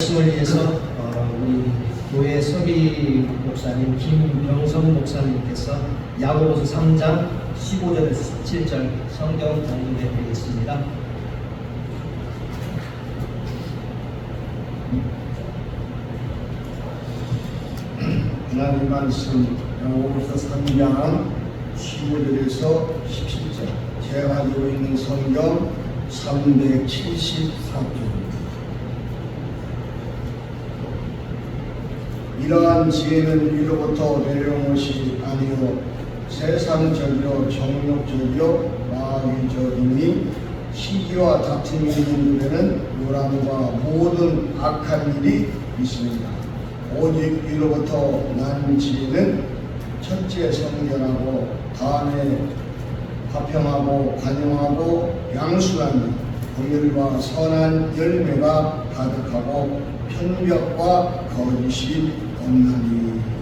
말씀을 위해서 어, 우리 교회 서비 목사님 김병성 목사님께서 야고보서 3장 15절에서 17절 성경 공부해 드리겠습니다. 하나님 말씀 야고보서 3장 15절에서 17절 제가 가지고 있는 성경 374쪽입니다. 이러한 지혜는 위로부터 내려온 것이 아니요 세상적이요 정욕적이요 마귀적이니 시기와 다툼이 있는 데는 요람과 모든 악한 일이 있습니다. 오직 위로부터 난 지혜는 첫째 성결하고 다음에 화평하고 관용하고 양순하니 공율과 선한 열매가 가득하고 편벽과 거짓이 없나니